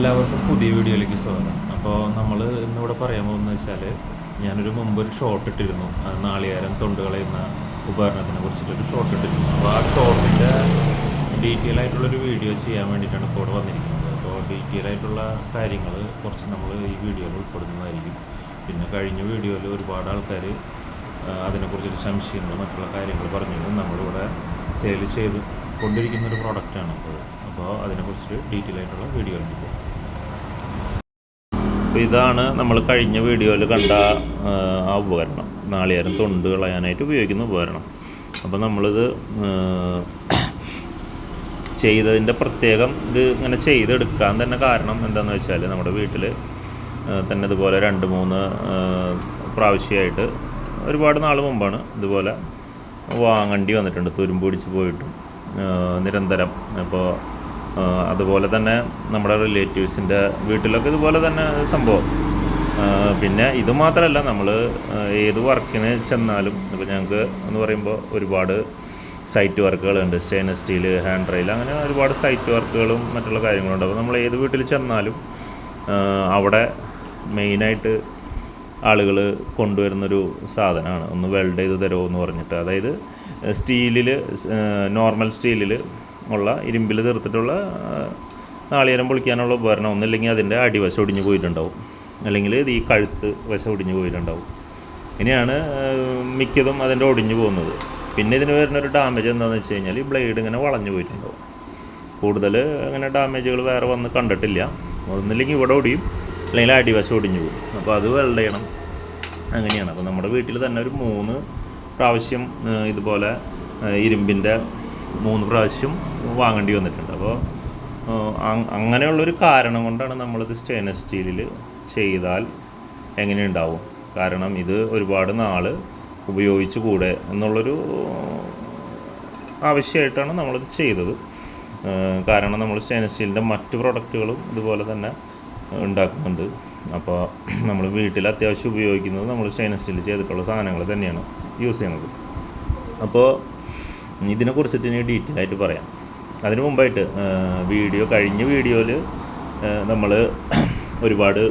എല്ലാവർക്കും പുതിയ വീഡിയോയിലേക്ക് സ്വാഗതം. അപ്പോൾ നമ്മൾ ഇന്നിവിടെ പറയാൻ പോകുന്നത് വെച്ചാൽ ഞാനൊരു മുമ്പ് ഒരു ഷോർട്ട് ഇട്ടിരുന്നു. നാളികേരം തൊണ്ട് കളയുന്ന ഉപകരണത്തിനെ കുറിച്ചിട്ടൊരു ഷോർട്ട് ഇട്ടിരുന്നു. അപ്പോൾ ആ ഷോർട്ടിന്റെ ഡീറ്റെയിൽ ആയിട്ടുള്ളൊരു വീഡിയോ ചെയ്യാൻ വേണ്ടിയിട്ടാണ് ഇപ്പോൾ ഇവിടെ വന്നിരിക്കുന്നത്. അപ്പോൾ ഡീറ്റെയിൽ ആയിട്ടുള്ള കാര്യങ്ങൾ കുറച്ച് നമ്മൾ ഈ വീഡിയോയിൽ ഉൾപ്പെടുന്നതായിരിക്കും. പിന്നെ കഴിഞ്ഞ വീഡിയോയിൽ ഒരുപാട് ആൾക്കാർ അതിനെക്കുറിച്ചൊരു സംശയങ്ങൾ മറ്റുള്ള കാര്യങ്ങൾ പറഞ്ഞിരുന്നു. നമ്മളിവിടെ സെയിൽ ചെയ്ത് കൊണ്ടിരിക്കുന്ന ഒരു പ്രോഡക്റ്റാണ് അപ്പോൾ അപ്പോൾ അതിനെക്കുറിച്ചിട്ട് ഡീറ്റെയിൽ ആയിട്ടുള്ള വീഡിയോ ഉണ്ട് അപ്പോൾ ഇതാണ് നമ്മൾ കഴിഞ്ഞ വീഡിയോയിൽ കണ്ട ആ, ഉപകരണം. നാളികേരം തൊണ്ട് കളയാനായിട്ട് ഉപയോഗിക്കുന്ന ഉപകരണം. അപ്പോൾ നമ്മളിത് ചെയ്തതിന്റെ പ്രത്യേകം ഇത് ഇങ്ങനെ ചെയ്തെടുക്കാൻ തന്നെ കാരണം എന്താണെന്ന് വെച്ചാൽ നമ്മുടെ വീട്ടിൽ തന്നെ ഇതുപോലെ രണ്ട് മൂന്ന് പ്രാവശ്യമായിട്ട് ഒരുപാട് നാൾ മുമ്പാണ് ഇതുപോലെ വാങ്ങേണ്ടി വന്നിട്ടുണ്ട്. തുരുമ്പ് പിടിച്ച് പോയിട്ടും നിരന്തരം. അപ്പോൾ അതുപോലെ തന്നെ നമ്മുടെ റിലേറ്റീവ്സിന്റെ വീട്ടിലൊക്കെ ഇതുപോലെ തന്നെ സംഭവം. പിന്നെ ഇത് മാത്രമല്ല നമ്മൾ ഏത് വർക്കിന് ചെന്നാലും ഇപ്പോൾ ഞങ്ങൾക്ക് എന്ന് പറയുമ്പോൾ ഒരുപാട് സൈറ്റ് വർക്കുകളുണ്ട് സ്റ്റെയിൻലെസ് സ്റ്റീൽ ഹാൻഡ് റെയിൽ അങ്ങനെ ഒരുപാട് സൈറ്റ് വർക്കുകളും മറ്റുള്ള കാര്യങ്ങളുണ്ട്. അപ്പോൾ നമ്മൾ ഏത് വീട്ടിൽ ചെന്നാലും അവിടെ മെയിനായിട്ട് ആളുകൾ കൊണ്ടുവരുന്നൊരു സാധനമാണ് ഒന്ന് വെൽഡ് ചെയ്ത് തരുമോ എന്ന് പറഞ്ഞിട്ട്. അതായത് സ്റ്റീലിൽ നോർമൽ സ്റ്റീലിൽ ഉള്ള ഇരുമ്പിൽ തീർത്തിട്ടുള്ള നാളികേരം പൊളിക്കാനുള്ള ഉപകരണം. ഒന്നില്ലെങ്കിൽ അതിന്റെ അടിവശം ഒടിഞ്ഞു പോയിട്ടുണ്ടാവും. അല്ലെങ്കിൽ ഇത് ഈ കഴുത്ത് വശം ഒടിഞ്ഞു പോയിട്ടുണ്ടാവും. ഇനിയാണ് മിക്കതും അതിന്റെ ഒടിഞ്ഞു പോകുന്നത്. പിന്നെ ഇതിന് വരുന്ന ഒരു ഡാമേജ് എന്താണെന്ന് വെച്ച് കഴിഞ്ഞാൽ ഈ ബ്ലേഡ് ഇങ്ങനെ വളഞ്ഞു പോയിട്ടുണ്ടാവും. കൂടുതൽ അങ്ങനെ ഡാമേജുകൾ വേറെ വന്ന് കണ്ടിട്ടില്ല. ഒന്നില്ലെങ്കിൽ ഇവിടെ ഒടിയും അല്ലെങ്കിൽ അടിവശം ഒടിഞ്ഞു പോകും. അപ്പോൾ അത് വെൽഡ് ചെയ്യണം. അങ്ങനെയാണ്. അപ്പോൾ നമ്മുടെ വീട്ടിൽ തന്നെ ഒരു മൂന്ന് പ്രാവശ്യം ഇതുപോലെ ഇരുമ്പിന്റെ മൂന്ന് പ്രാവശ്യം വാങ്ങേണ്ടി വന്നിട്ടുണ്ട്. അപ്പോൾ അങ്ങനെയുള്ളൊരു കാരണം കൊണ്ടാണ് നമ്മളിത് സ്റ്റെയിൻലെസ് സ്റ്റീലിൽ ചെയ്താൽ എങ്ങനെ ഉണ്ടാവും കാരണം ഇത് ഒരുപാട് നാൾ ഉപയോഗിച്ചു കൂടെ എന്നുള്ളൊരു ആവശ്യമായിട്ടാണ് നമ്മളിത് ചെയ്തത്. കാരണം നമ്മൾ സ്റ്റെയിൻലെസ് സ്റ്റീലിന്റെ മറ്റ് പ്രൊഡക്റ്റുകളും ഇതുപോലെ തന്നെ ഉണ്ടാക്കുന്നുണ്ട്. അപ്പോൾ നമ്മൾ വീട്ടിൽ അത്യാവശ്യം ഉപയോഗിക്കുന്നത് നമ്മൾ സ്റ്റെയിൻലെസ് സ്റ്റീൽ ചെയ്തിട്ടുള്ള സാധനങ്ങൾ തന്നെയാണ് യൂസ് ചെയ്യുന്നത്. അപ്പോൾ ഇതിനെക്കുറിച്ചിട്ട് ഇനി ഡീറ്റെയിൽ ആയിട്ട് പറയാം. അതിനു മുമ്പായിട്ട് വീഡിയോ കഴിഞ്ഞ വീഡിയോയിൽ നമ്മൾ ഒരുപാട്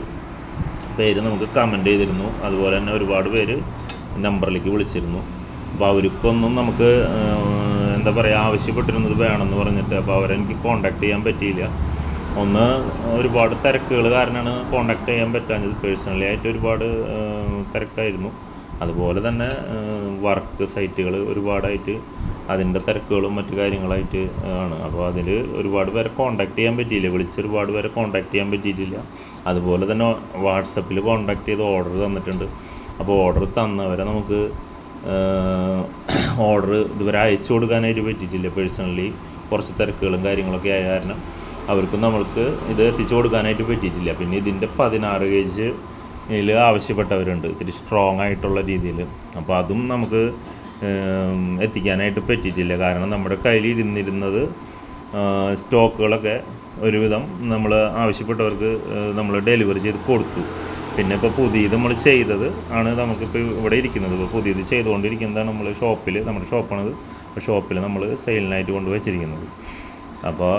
പേര് നമുക്ക് കമന്റ് ചെയ്തിരുന്നു. അതുപോലെ തന്നെ ഒരുപാട് പേര് നമ്പറിലേക്ക് വിളിച്ചിരുന്നു. അപ്പോൾ അവർക്കൊന്നും നമുക്ക് എന്താ പറയുക ആവശ്യപ്പെട്ടിരുന്നത് വേണമെന്ന് പറഞ്ഞിട്ട് അപ്പോൾ അവരെനിക്ക് കോണ്ടാക്ട് ചെയ്യാൻ പറ്റിയില്ല. ഒന്ന് ഒരുപാട് തിരക്കുകൾ കാരണമാണ് കോണ്ടാക്ട് ചെയ്യാൻ പറ്റാഞ്ഞത്. പേഴ്സണലി ആയിട്ട് ഒരുപാട് തിരക്കായിരുന്നു. അതുപോലെ തന്നെ വർക്ക് സൈറ്റുകൾ ഒരുപാടായിട്ട് അതിന്റെ തിരക്കുകളും മറ്റു കാര്യങ്ങളായിട്ട് ആണ്. അപ്പോൾ അതിൽ ഒരുപാട് പേരെ കോണ്ടാക്ട് ചെയ്യാൻ പറ്റിയില്ല. വിളിച്ച് ഒരുപാട് പേരെ കോണ്ടാക്ട് ചെയ്യാൻ പറ്റിയിട്ടില്ല. അതുപോലെ തന്നെ വാട്സപ്പിൽ കോണ്ടാക്ട് ചെയ്ത് ഓർഡർ തന്നിട്ടുണ്ട്. അപ്പോൾ ഓർഡർ തന്നവരെ നമുക്ക് ഓർഡർ ഇതുവരെ അയച്ചു കൊടുക്കാനായിട്ട് പറ്റിയിട്ടില്ല പേഴ്സണലി കുറച്ച് തിരക്കുകളും കാര്യങ്ങളൊക്കെ ആയ കാരണം അവർക്കും നമ്മൾക്ക് ഇത് എത്തിച്ചു കൊടുക്കാനായിട്ട് പറ്റിയിട്ടില്ല. പിന്നെ ഇതിന്റെ പതിനാറ് കേജ് ഇതിൽ ആവശ്യപ്പെട്ടവരുണ്ട്. ഇത്തിരി സ്ട്രോങ് ആയിട്ടുള്ള രീതിയിൽ അപ്പോൾ അതും നമുക്ക് എത്തിക്കാനായിട്ട് പറ്റിയിട്ടില്ല. കാരണം നമ്മുടെ കയ്യിൽ ഇരുന്നിരുന്നത് സ്റ്റോക്കുകളൊക്കെ ഒരുവിധം നമ്മൾ ആവശ്യപ്പെട്ടവർക്ക് നമ്മൾ ഡെലിവറി ചെയ്ത് കൊടുത്തു. പിന്നെ ഇപ്പോൾ പുതിയത് നമ്മൾ ചെയ്തത് ആണ് നമുക്കിപ്പോൾ ഇവിടെ ഇരിക്കുന്നത്. ഇപ്പോൾ പുതിയത് ചെയ്തുകൊണ്ടിരിക്കുന്നതാണ് നമ്മൾ ഷോപ്പിൽ നമ്മുടെ ഷോപ്പാണത്. ഷോപ്പിൽ നമ്മൾ സെയിലിനായിട്ട് കൊണ്ട് വെച്ചിരിക്കുന്നത്. അപ്പോൾ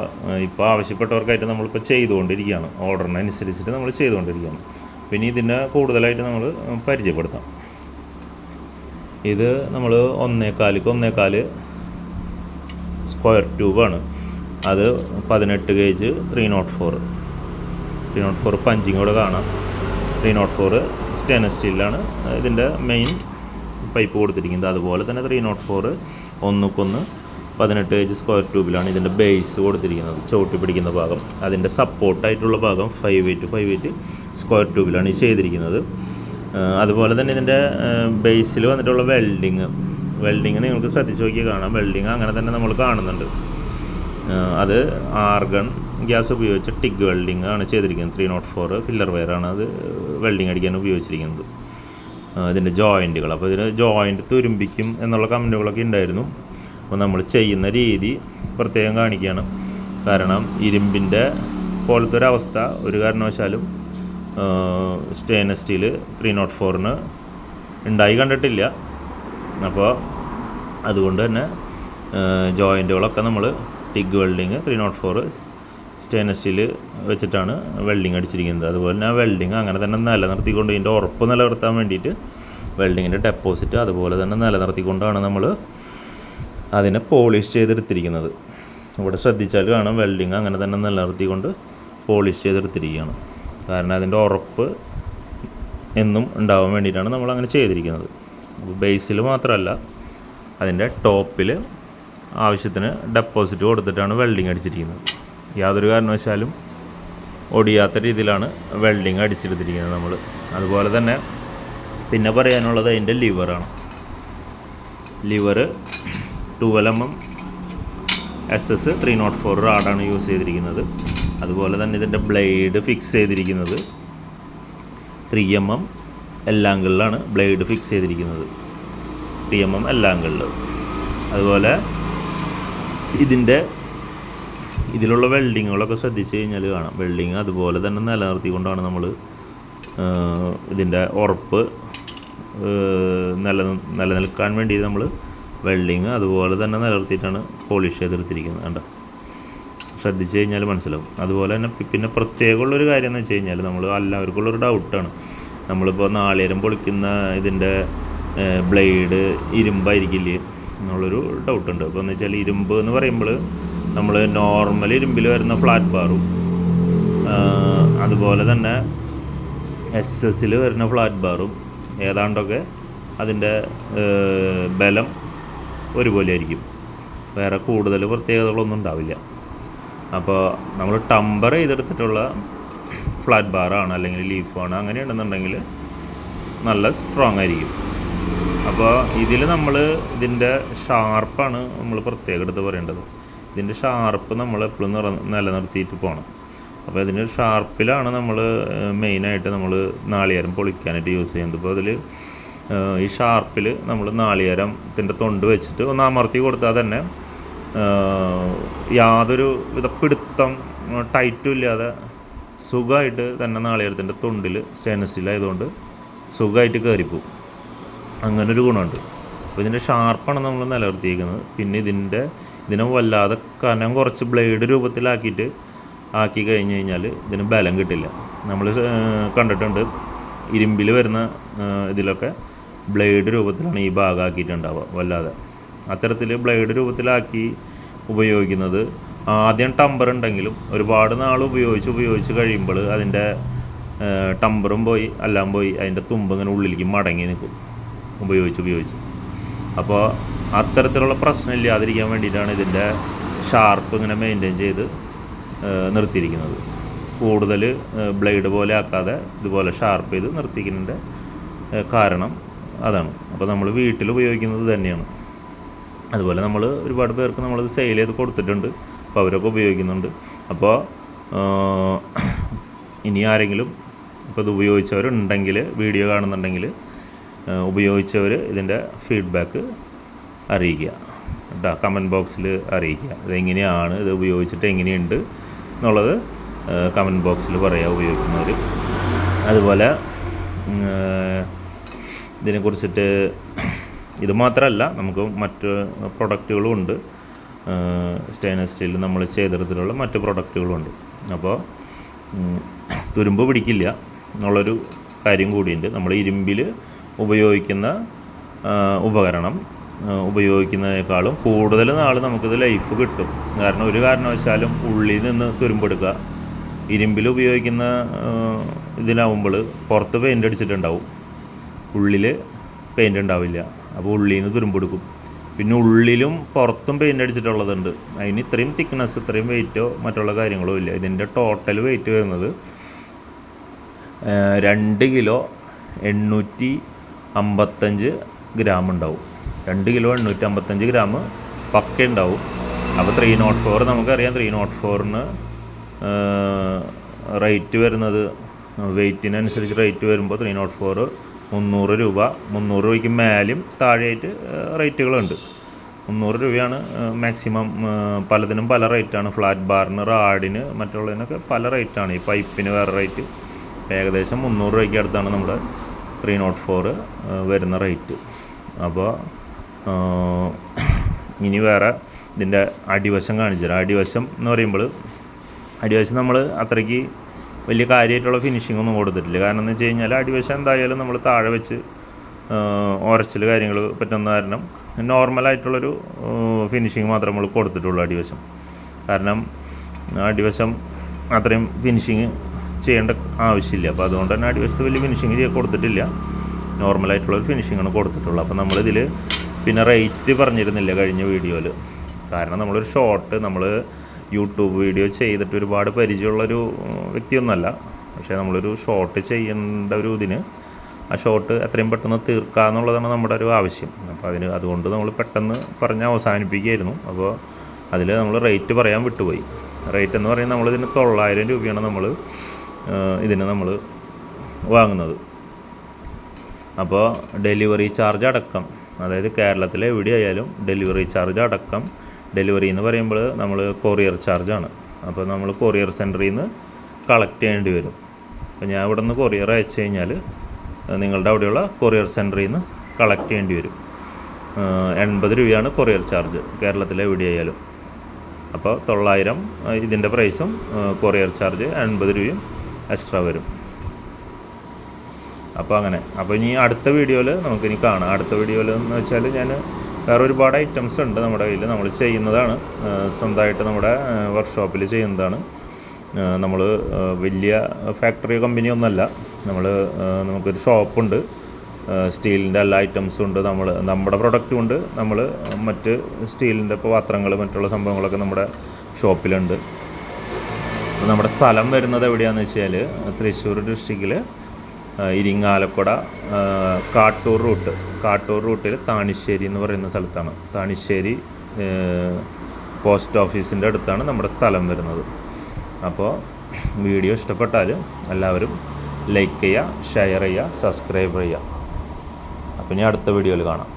ഇപ്പോൾ ആവശ്യപ്പെട്ടവർക്കായിട്ട് നമ്മളിപ്പോൾ ചെയ്തുകൊണ്ടിരിക്കുകയാണ്. ഓർഡറിനനുസരിച്ചിട്ട് നമ്മൾ ചെയ്തുകൊണ്ടിരിക്കുകയാണ്. പിന്നെ ഇതിനെ കൂടുതലായിട്ട് നമ്മൾ പരിചയപ്പെടുത്താം. ഇത് നമ്മൾ ഒന്നേകാലിക്ക് ഒന്നേകാൽ സ്ക്വയർ ട്യൂബാണ് അത് പതിനെട്ട് gauge three nought four three nought four punching കൂടെ കാണാം. ത്രീ നോട്ട് ഫോർ സ്റ്റെയിൻലെസ് സ്റ്റീലാണ് ഇതിന്റെ മെയിൻ പൈപ്പ് കൊടുത്തിരിക്കുന്നത്. അതുപോലെ തന്നെ ത്രീ നോട്ട് ഫോർ ഒന്നുക്കൊന്ന് പതിനെട്ട് ഏജ് സ്ക്വയർ ട്യൂബിലാണ് ഇതിന്റെ ബേസ് കൊടുത്തിരിക്കുന്നത്. ചവിട്ടി പിടിക്കുന്ന ഭാഗം. അതിന്റെ സപ്പോർട്ടായിട്ടുള്ള ഭാഗം five eight five eight square ട്യൂബിലാണ് ഈ ചെയ്തിരിക്കുന്നത്. അതുപോലെ തന്നെ ഇതിന്റെ ബേസിൽ വന്നിട്ടുള്ള വെൽഡിങ് വെൽഡിങ് നിങ്ങൾക്ക് ശ്രദ്ധിച്ച് നോക്കി കാണാം. വെൽഡിങ് അങ്ങനെ തന്നെ നമ്മൾ കാണുന്നുണ്ട്. അത് ആർഗൺ ഗ്യാസ് ഉപയോഗിച്ച് ടിഗ് വെൽഡിങ് ആണ് ചെയ്തിരിക്കുന്നത്. ത്രീ നോട്ട് ഫോർ ഫില്ലർ വെയറാണ് അത് വെൽഡിങ് അടിക്കാൻ ഉപയോഗിച്ചിരിക്കുന്നത്. ഇതിന്റെ ജോയിന്റുകൾ അപ്പോൾ ഇതിന് ജോയിന്റ് തുരുമ്പിക്കും എന്നുള്ള കമന്റുകളൊക്കെ ഉണ്ടായിരുന്നു. അപ്പോൾ നമ്മൾ ചെയ്യുന്ന രീതി പ്രത്യേകം കാണിക്കുകയാണ് കാരണം ഇരുമ്പിന്റെ പോലത്തെ ഒരു അവസ്ഥ ഒരു കാരണവശാലും സ്റ്റെയിൻലെസ് സ്റ്റീൽ ത്രീ നോട്ട് ഫോറിന് ഉണ്ടായി കണ്ടിട്ടില്ല. അപ്പോൾ അതുകൊണ്ട് തന്നെ ജോയിന്റുകളൊക്കെ നമ്മൾ TIG welding three naught four stainless steel വെച്ചിട്ടാണ് വെൽഡിങ് അടിച്ചിരിക്കുന്നത്. അതുപോലെ തന്നെ വെൽഡിങ് അങ്ങനെ തന്നെ നിലനിർത്തിക്കൊണ്ട് ഇതിന്റെ ഉറപ്പ് നിലനിർത്താൻ വേണ്ടിയിട്ട് വെൽഡിങ്ങിന്റെ ഡെപ്പോസിറ്റ് അതുപോലെ തന്നെ നിലനിർത്തിക്കൊണ്ടാണ് നമ്മൾ അതിനെ പോളിഷ് ചെയ്തെടുത്തിരിക്കുന്നത്. ഇവിടെ ശ്രദ്ധിച്ചാൽ കാണാം വെൽഡിങ് അങ്ങനെ തന്നെ നിലനിർത്തിക്കൊണ്ട് പോളിഷ് ചെയ്തെടുത്തിരിക്കുകയാണ്. കാരണം അതിന്റെ ഉറപ്പ് എന്നും ഉണ്ടാവാൻ വേണ്ടിയിട്ടാണ് നമ്മൾ അങ്ങനെ ചെയ്തിരിക്കുന്നത്. അപ്പോൾ ബേസിൽ മാത്രമല്ല അതിന്റെ ടോപ്പിൽ ആവശ്യത്തിന് ഡെപ്പോസിറ്റ് കൊടുത്തിട്ടാണ് വെൽഡിങ് അടിച്ചിരിക്കുന്നത്. യാതൊരു കാരണവശാലും ഒടിയാത്ത രീതിയിലാണ് വെൽഡിങ് അടിച്ചെടുത്തിരിക്കുന്നത് നമ്മൾ. അതുപോലെ തന്നെ പിന്നെ പറയാനുള്ളത് അതിന്റെ ലിവറാണ്. Lever twelve M M S S three naught four റാഡാണ് use ചെയ്തിരിക്കുന്നത്. അതുപോലെ തന്നെ ഇതിന്റെ ബ്ലേഡ് ഫിക്സ് ചെയ്തിരിക്കുന്നത് ത്രീ എം എം എല്ലാങ്കിളിലാണ് ബ്ലേഡ് ഫിക്സ് ചെയ്തിരിക്കുന്നത്. ത്രീ എം എം എല്ലാങ്കിളിൽ അതുപോലെ ഇതിന്റെ ഇതിലുള്ള വെൽഡിങ്ങുകളൊക്കെ ശ്രദ്ധിച്ച് കഴിഞ്ഞാൽ കാണാം. വെൽഡിങ് അതുപോലെ തന്നെ നിലനിർത്തിക്കൊണ്ടാണ് നമ്മൾ ഇതിന്റെ ഉറപ്പ് നില നിലനിൽക്കാൻ വേണ്ടി നമ്മൾ വെൽഡിങ് അതുപോലെ തന്നെ നിലനിർത്തിയിട്ടാണ് പോളിഷ് ചെയ്തെടുത്തിരിക്കുന്നത്. കണ്ടോ? ശ്രദ്ധിച്ച് കഴിഞ്ഞാൽ മനസ്സിലാവും. അതുപോലെ തന്നെ പിന്നെ പ്രത്യേകമുള്ളൊരു കാര്യം എന്ന് വെച്ച് കഴിഞ്ഞാൽ നമ്മൾ എല്ലാവർക്കും ഒരു ഡൗട്ടാണ്. നമ്മളിപ്പോൾ നാളികേരം പൊളിക്കുന്ന ഇതിന്റെ ബ്ലേഡ് ഇരുമ്പായിരിക്കില്ലേ? എന്നുള്ളൊരു ഡൗട്ടുണ്ട്. അപ്പോൾ എന്ന് വെച്ചാൽ ഇരുമ്പ് എന്ന് പറയുമ്പോൾ നമ്മൾ നോർമൽ ഇരുമ്പിൽ വരുന്ന ഫ്ലാറ്റ് ബാറും അതുപോലെ തന്നെ എസ് എസിൽ വരുന്ന ഫ്ലാറ്റ് ബാറും ഏതാണ്ടൊക്കെ അതിന്റെ ബലം ഒരുപോലെ ആയിരിക്കും വേറെ കൂടുതൽ പ്രത്യേകതകളൊന്നും ഉണ്ടാവില്ല. അപ്പോൾ നമ്മൾ ടംബർ ചെയ്തെടുത്തിട്ടുള്ള ഫ്ലാറ്റ് ബാറാണ് അല്ലെങ്കിൽ ലീഫാണ് അങ്ങനെയാണെന്നുണ്ടെങ്കിൽ നല്ല സ്ട്രോങ് ആയിരിക്കും. അപ്പോൾ ഇതിൽ നമ്മൾ ഇതിന്റെ ഷാർപ്പാണ് നമ്മൾ പ്രത്യേകം എടുത്ത് പറയേണ്ടത്. ഇതിന്റെ ഷാർപ്പ് നമ്മൾ എപ്പോഴും നിറ നിലനിർത്തിയിട്ട് പോകണം അപ്പോൾ ഇതിന്റെ ഷാർപ്പിലാണ് നമ്മൾ മെയിനായിട്ട് നമ്മൾ നാളികേരം പൊളിക്കാനായിട്ട് യൂസ് ചെയ്യുന്നത്. അപ്പോൾ അതിൽ ഈ ഷാർപ്പിൽ നമ്മൾ നാളികേരത്തിന്റെ തൊണ്ട് വെച്ചിട്ട് ഒന്ന് അമർത്തി കൊടുത്താൽ തന്നെ യാതൊരു വിധ പിടുത്തം ടൈറ്റും ഇല്ലാതെ സുഖമായിട്ട് തന്നെ നാളികേരത്തിന്റെ തൊണ്ടിൽ സ്റ്റെയിൻലെസ് സ്റ്റീൽ ആയതുകൊണ്ട് സുഖമായിട്ട് കയറിപ്പോവും അങ്ങനൊരു ഗുണമുണ്ട്. അപ്പോൾ ഇതിന്റെ ഷാർപ്പാണ് നമ്മൾ നിലനിർത്തിയിരിക്കുന്നത്. പിന്നെ ഇതിന്റെ ഇതിനെ വല്ലാതെ കനം കുറച്ച് ബ്ലേഡ് രൂപത്തിലാക്കിയിട്ട് ആക്കി കഴിഞ്ഞ് കഴിഞ്ഞാൽ ഇതിന് ബലം കിട്ടില്ല. നമ്മൾ കണ്ടിട്ടുണ്ട് ഇരുമ്പിൽ വരുന്ന ഇതിലൊക്കെ ബ്ലേഡ് രൂപത്തിലാണ് ഈ ഭാഗം ആക്കിയിട്ടുണ്ടാവുക വല്ലാതെ. അത്തരത്തിൽ ബ്ലേഡ് രൂപത്തിലാക്കി ഉപയോഗിക്കുന്നത്. ആദ്യം ടമ്പർ ഉണ്ടെങ്കിലും ഒരുപാട് നാൾ ഉപയോഗിച്ച് ഉപയോഗിച്ച് കഴിയുമ്പോൾ അതിന്റെ ടമ്പറും പോയി എല്ലാം പോയി അതിന്റെ തുമ്പ് ഇങ്ങനെ ഉള്ളിലേക്ക് മടങ്ങി നിൽക്കും ഉപയോഗിച്ച് ഉപയോഗിച്ച്. അപ്പോൾ അത്തരത്തിലുള്ള പ്രശ്നം ഇല്ലാതിരിക്കാൻ വേണ്ടിയിട്ടാണ് ഇതിന്റെ ഷാർപ്പ് ഇങ്ങനെ മെയിന്റെയിൻ ചെയ്ത് നിർത്തിയിരിക്കുന്നത്. കൂടുതൽ ബ്ലേഡ് പോലെ ആക്കാതെ ഇതുപോലെ ഷാർപ്പ് ചെയ്ത് നിർത്തിക്കുന്നതിന്റെ കാരണം അതാണ്. അപ്പോൾ നമ്മൾ വീട്ടിൽ ഉപയോഗിക്കുന്നത് തന്നെയാണ് അതുപോലെ നമ്മൾ ഒരുപാട് പേർക്ക് നമ്മളത് സെയിൽ ചെയ്ത് കൊടുത്തിട്ടുണ്ട്. അപ്പോൾ അവരൊക്കെ ഉപയോഗിക്കുന്നുണ്ട്. അപ്പോൾ ഇനി ആരെങ്കിലും ഇപ്പോൾ ഇത് ഉപയോഗിച്ചവരുണ്ടെങ്കിൽ വീഡിയോ കാണുന്നുണ്ടെങ്കിൽ ഉപയോഗിച്ചവർ ഇതിന്റെ ഫീഡ്ബാക്ക് അറിയിക്കുക. കേട്ടോ കമന്റ് ബോക്സിൽ അറിയിക്കുക. ഇതെങ്ങനെയാണ് ഇത് ഉപയോഗിച്ചിട്ട് എങ്ങനെയുണ്ട് എന്നുള്ളത് കമന്റ് ബോക്സിൽ പറയുക ഉപയോഗിക്കുന്നവർ അതുപോലെ ഇതിനെക്കുറിച്ചിട്ട് ഇത് മാത്രമല്ല നമുക്ക് മറ്റ് പ്രൊഡക്റ്റുകളും ഉണ്ട്. സ്റ്റെയിൻലെസ് സ്റ്റീൽ നമ്മൾ ചെയ്തെടുത്തിട്ടുള്ള മറ്റ് പ്രൊഡക്റ്റുകളും ഉണ്ട്. അപ്പോൾ തുരുമ്പ് പിടിക്കില്ല എന്നുള്ളൊരു കാര്യം കൂടിയുണ്ട്. നമ്മൾ ഇരുമ്പിൽ ഉപയോഗിക്കുന്ന ഉപകരണം ഉപയോഗിക്കുന്നതിനേക്കാളും കൂടുതൽ നാൾ നമുക്കിത് ലൈഫ് കിട്ടും. കാരണം ഒരു കാരണവശാലും ഉള്ളിൽ നിന്ന് തുരുമ്പെടുക്കുക ഇരുമ്പിൽ ഉപയോഗിക്കുന്ന ഇതിലാവുമ്പോൾ പുറത്ത് പെയിന്റ് അടിച്ചിട്ടുണ്ടാവും. ഉള്ളിൽ പെയിന്റ് ഉണ്ടാവില്ല. അപ്പോൾ ഉള്ളിൽ നിന്ന് തുരുമ്പെടുക്കും. പിന്നെ ഉള്ളിലും പുറത്തും പെയിന്റ് അടിച്ചിട്ടുള്ളതുണ്ട്. അതിന് ഇത്രയും തിക്നെസ് ഇത്രയും വെയിറ്റോ മറ്റുള്ള കാര്യങ്ങളോ ഇല്ല. ഇതിന്റെ ടോട്ടൽ വെയിറ്റ് വരുന്നത് രണ്ട് കിലോ എണ്ണൂറ്റി അമ്പത്തഞ്ച് ഗ്രാം ഉണ്ടാവും. രണ്ട് കിലോ എണ്ണൂറ്റി അമ്പത്തഞ്ച് ഗ്രാം പക്ക ഉണ്ടാവും. അപ്പോൾ ത്രീ നോട്ട് ഫോർ നമുക്കറിയാം. ത്രീ നോട്ട് ഫോറിന് റേറ്റ് വരുന്നത് വെയ്റ്റിനനുസരിച്ച് റേറ്റ് വരുമ്പോൾ ത്രീ നോട്ട് ഫോർ മുന്നൂറ് രൂപ മുന്നൂറ് രൂപയ്ക്ക് മേലും താഴെയായിട്ട് റേറ്റുകളുണ്ട്. മുന്നൂറ് രൂപയാണ് മാക്സിമം പലതിനും പല റേറ്റാണ്. ഫ്ലാറ്റ് ബാറിന് റാഡിന് മറ്റുള്ളതിനൊക്കെ പല റേറ്റാണ്. ഈ പൈപ്പിന് വേറെ റേറ്റ്. ഏകദേശം മുന്നൂറ് രൂപയ്ക്ക് അടുത്താണ് നമ്മുടെ ത്രീ നോട്ട് ഫോർ വരുന്ന റേറ്റ്. അപ്പോൾ ഇനി വേറെ ഇതിന്റെ അടിവശം കാണിച്ചു തരാം അടിവശം എന്ന് പറയുമ്പോൾ അടിവശം നമ്മൾ അത്രയ്ക്ക് വലിയ കാര്യമായിട്ടുള്ള ഫിനിഷിംഗ് ഒന്നും കൊടുത്തിട്ടില്ല. കാരണം എന്ന് വെച്ച് കഴിഞ്ഞാൽ അടിവശം എന്തായാലും നമ്മൾ താഴെ വെച്ച് ഉരച്ചിൽ കാര്യങ്ങൾ പറ്റുന്ന കാരണം നോർമലായിട്ടുള്ളൊരു ഫിനിഷിങ് മാത്രം നമ്മൾ കൊടുത്തിട്ടുള്ളൂ അടിവശം. കാരണം അടിവശം അത്രയും ഫിനിഷിങ് ചെയ്യേണ്ട ആവശ്യമില്ല. അപ്പോൾ അതുകൊണ്ട് തന്നെ അടിവശത്ത് വലിയ ഫിനിഷിങ് കൊടുത്തിട്ടില്ല. നോർമലായിട്ടുള്ളൊരു ഫിനിഷിങ്ങാണ് കൊടുത്തിട്ടുള്ളൂ. അപ്പോൾ നമ്മളിതിൽ പിന്നെ റേറ്റ് പറഞ്ഞിരുന്നില്ല കഴിഞ്ഞ വീഡിയോയിൽ കാരണം നമ്മളൊരു ഷോർട്ട് നമ്മൾ യൂട്യൂബ് വീഡിയോ ചെയ്തിട്ട് ഒരുപാട് പരിചയമുള്ളൊരു വ്യക്തിയൊന്നുമല്ല. പക്ഷേ നമ്മളൊരു ഷോർട്ട് ചെയ്യേണ്ട ഒരു ഇതിന് ആ ഷോട്ട് എത്രയും പെട്ടെന്ന് തീർക്കുക എന്നുള്ളതാണ് നമ്മുടെ ഒരു ആവശ്യം. അപ്പോൾ അതിന് അതുകൊണ്ട് നമ്മൾ പെട്ടെന്ന് പറഞ്ഞ് അവസാനിപ്പിക്കുകയായിരുന്നു. അപ്പോൾ അതിൽ നമ്മൾ റേറ്റ് പറയാൻ വിട്ടുപോയി. റേറ്റ് എന്ന് പറയുന്നത് നമ്മളിതിന് തൊള്ളായിരം രൂപയാണ് നമ്മൾ ഇതിന് നമ്മൾ വാങ്ങുന്നത്. അപ്പോൾ ഡെലിവറി ചാർജ് അടക്കം അതായത് കേരളത്തിലെ എവിടെയായാലും ഡെലിവറി ചാർജ് അടക്കം ഡെലിവറി എന്ന് പറയുമ്പോൾ നമ്മൾ കൊറിയർ ചാർജാണ്. അപ്പോൾ നമ്മൾ കൊറിയർ സെന്ററിൽ നിന്ന് കളക്ട് ചെയ്യേണ്ടി വരും. അപ്പോൾ ഞാൻ ഇവിടെ നിന്ന് കൊറിയർ അയച്ചു കഴിഞ്ഞാൽ നിങ്ങളുടെ അവിടെയുള്ള കൊറിയർ സെന്ററിൽ നിന്ന് കളക്ട് ചെയ്യേണ്ടി വരും. എൺപത് രൂപയാണ് കൊറിയർ ചാർജ് കേരളത്തിലെ എവിടെയായാലും. അപ്പോൾ തൊള്ളായിരം ഇതിന്റെ പ്രൈസും കൊറിയർ ചാർജ് എൺപത് രൂപയും എക്സ്ട്രാ വരും. അപ്പോൾ അങ്ങനെ. അപ്പോൾ ഇനി അടുത്ത വീഡിയോയിൽ നമുക്കിനി കാണാം. അടുത്ത വീഡിയോയിൽ എന്ന് വെച്ചാൽ ഞാൻ വേറെ ഒരുപാട് ഐറ്റംസ് ഉണ്ട് നമ്മുടെ കയ്യിൽ നമ്മൾ ചെയ്യുന്നതാണ് സ്വന്തമായിട്ട് നമ്മുടെ വർക്ക്ഷോപ്പിൽ ചെയ്യുന്നതാണ്. നമ്മൾ വലിയ ഫാക്ടറി കമ്പനി ഒന്നല്ല. നമ്മൾ നമുക്കൊരു ഷോപ്പുണ്ട് സ്റ്റീലിന്റെ എല്ലാ ഐറ്റംസും ഉണ്ട് നമ്മൾ നമ്മുടെ പ്രൊഡക്റ്റും ഉണ്ട് നമ്മൾ മറ്റ് സ്റ്റീലിന്റെ ഇപ്പോൾ പാത്രങ്ങൾ മറ്റുള്ള സംഭവങ്ങളൊക്കെ നമ്മുടെ ഷോപ്പിലുണ്ട് നമ്മുടെ സ്ഥലം വരുന്നത് എവിടെയാണെന്ന് വെച്ചാൽ തൃശ്ശൂർ ഡിസ്ട്രിക്റ്റിൽ ഇരിങ്ങാലക്കുട കാട്ടൂർ റൂട്ട്. കാട്ടൂർ റൂട്ടിൽ താണിശ്ശേരി എന്ന് പറയുന്ന സ്ഥലത്താണ്. താണിശ്ശേരി പോസ്റ്റ് ഓഫീസിന്റെ അടുത്താണ് നമ്മുടെ സ്ഥലം വരുന്നത്. അപ്പോൾ വീഡിയോ ഇഷ്ടപ്പെട്ടാൽ എല്ലാവരും ലൈക്ക് ചെയ്യുക ഷെയർ ചെയ്യുക സബ്സ്ക്രൈബ് ചെയ്യുക. അപ്പം ഇനി അടുത്ത വീഡിയോയിൽ കാണാം.